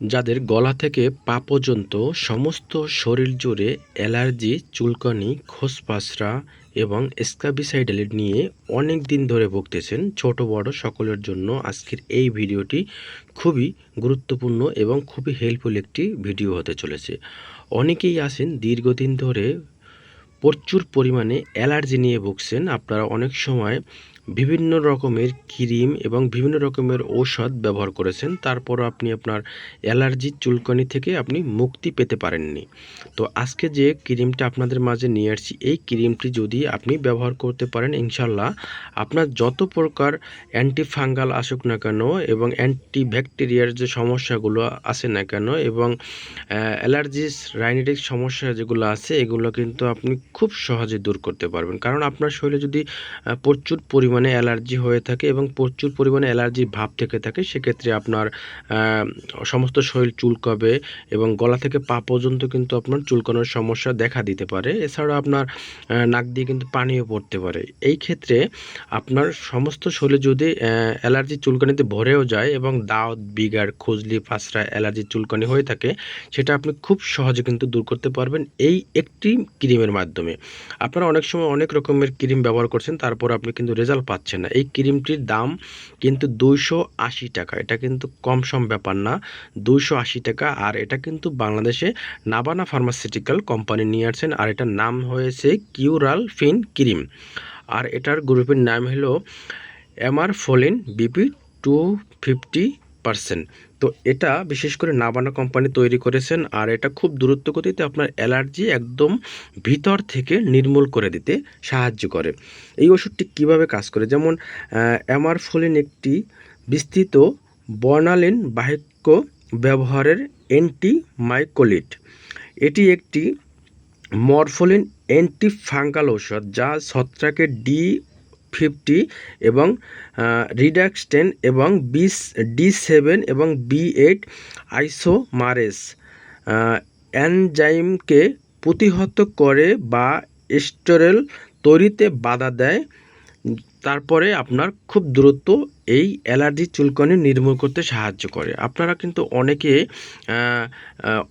যাদের গলা থেকে পা পর্যন্ত সমস্ত শরীর জুড়ে অ্যালার্জি, চুলকানি, খোসপাসরা এবং স্কাবিসাইডাল নিয়ে অনেক দিন ধরে ভুগতেছেন ছোট বড় সকলের জন্য আজকের এই ভিডিওটি খুবই গুরুত্বপূর্ণ এবং খুবই হেল্পফুল একটি ভিডিও হতে চলেছে। অনেকেই আছেন দীর্ঘদিন ধরে প্রচুর পরিমাণে অ্যালার্জি নিয়ে ভুগছেন। আপনারা অনেক সময় বিভিন্ন রকমের ক্রিম এবং বিভিন্ন রকমের ঔষধ ব্যবহার করেছেন। তারপরও আপনি আপনার অ্যালার্জি চুলকানি থেকে আপনি মুক্তি পেতে পারেননি। তো আজকে যে ক্রিমটা আপনাদের মাঝে নিয়ে আসছি, এই ক্রিমটি যদি আপনি ব্যবহার করতে পারেন ইনশাল্লাহ আপনার যত প্রকার অ্যান্টি ফাঙ্গাল আসুক না কেন এবং অ্যান্টি ব্যাকটেরিয়ার যে সমস্যাগুলো আছে না কেন এবং অ্যালার্জিস, রাইনেটিক সমস্যা যেগুলো আছে, এগুলো কিন্তু আপনি খুব সহজে দূর করতে পারবেন। কারণ আপনার শরীরে যদি প্রচুর পরিমাণে অ্যালার্জি হয়ে থাকে এবং প্রচুর পরিমাণে অ্যালার্জির ভাব থেকে থাকে, সেক্ষেত্রে আপনার সমস্ত শরীর চুলকাবে এবং গলা থেকে পা পর্যন্ত কিন্তু আপনার চুলকানোর সমস্যা দেখা দিতে পারে। এছাড়া আপনার নাক দিয়ে কিন্তু পানিও পড়তে পারে। এই ক্ষেত্রে আপনার সমস্ত শরীরে যদি অ্যালার্জি চুলকানিতে ভরেও যায় এবং দাঁত বিগার, খুজলি ফাসরা অ্যালার্জি চুলকানি হয়ে থাকে, সেটা আপনি খুব সহজে কিন্তু দূর করতে পারবেন এই একটি ক্রিমের মাধ্যমে। আপনারা অনেক সময় অনেক রকমের ক্রিম ব্যবহার করছেন, তারপর আপনি কিন্তু রেজাল্ট পাচ্ছেন না। এই ক্রিমটির দাম কিন্তু দুইশো আশি টাকা। এটা কিন্তু কম সম ব্যাপার না, দুইশো আশি টাকা। আর এটা কিন্তু বাংলাদেশে নাবানা ফার্মাসিউটিক্যাল কোম্পানি নিয়ে আসছেন, আর এটার নাম হয়েছে কিউরাল ফিন ক্রিম। আর এটার গ্রুপের নাম হলো এমআর ফোলিন বিপি টু ফিফটি পারসেন্ট। তো এটা বিশেষ করে নাবানা কোম্পানি তৈরি করেছেন আর এটা খুব দ্রুত গতিতে আপনার অ্যালার্জি একদম ভিতর থেকে নির্মূল করে দিতে সাহায্য করে। এই ওষুধটি কীভাবে কাজ করে? যেমন অ্যামারফোলিন একটি বিস্তৃত বর্ণালীন বাহ্য ব্যবহারের অ্যান্টি মাইকোলিট এটি একটি মরফোলিন অ্যান্টি ফাঙ্গাল ঔষধ যা ছত্রাকের ডি ফিফটি এবং রিডাক্সটেন এবং বিস ডি সেভেন এবং বি এইট আইসোমারেস এনজাইমকে প্রতিহত করে বা স্টোরেল তৈরিতে বাধা দেয়। তারপরে আপনার খুব দ্রুত এই অ্যালার্জি চুলকানি নির্মূল করতে সাহায্য করে। আপনারা কিন্তু অনেকে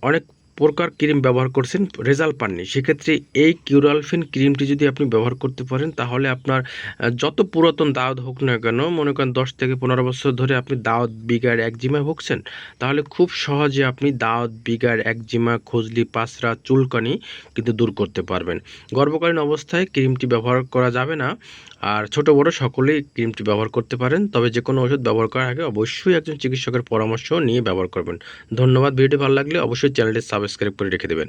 অনেক প্রকার ক্রিম ব্যবহার করছেন রেজাল্ট পাননি। সেক্ষেত্রে এই কিউরালফিন ক্রিমটি যদি আপনি ব্যবহার করতে পারেন, তাহলে আপনার যত পুরাতন দাওয়াত হোক না কেন, মনে করেন দশ থেকে পনেরো বছর ধরে আপনি দাওয়াত বিগার একজিমায় ভুগছেন, তাহলে খুব সহজে আপনি দাওয়াত বিগার একজিমা খুজলি পাসরা চুলকানি কিন্তু দূর করতে পারবেন। গর্ভকালীন অবস্থায় ক্রিমটি ব্যবহার করা যাবে না, আর ছোট বড় সকলেই ক্রিমটি ব্যবহার করতে পারেন, তবে যে কোনো ওষুধ ব্যবহার করার আগে অবশ্যই একজন চিকিৎসকের পরামর্শ নিয়ে ব্যবহার করবেন। ধন্যবাদ, ভিডিওটি ভালো লাগলে অবশ্যই চ্যানেলটি সাবস্ক্রাইব করে রেখে দেবেন।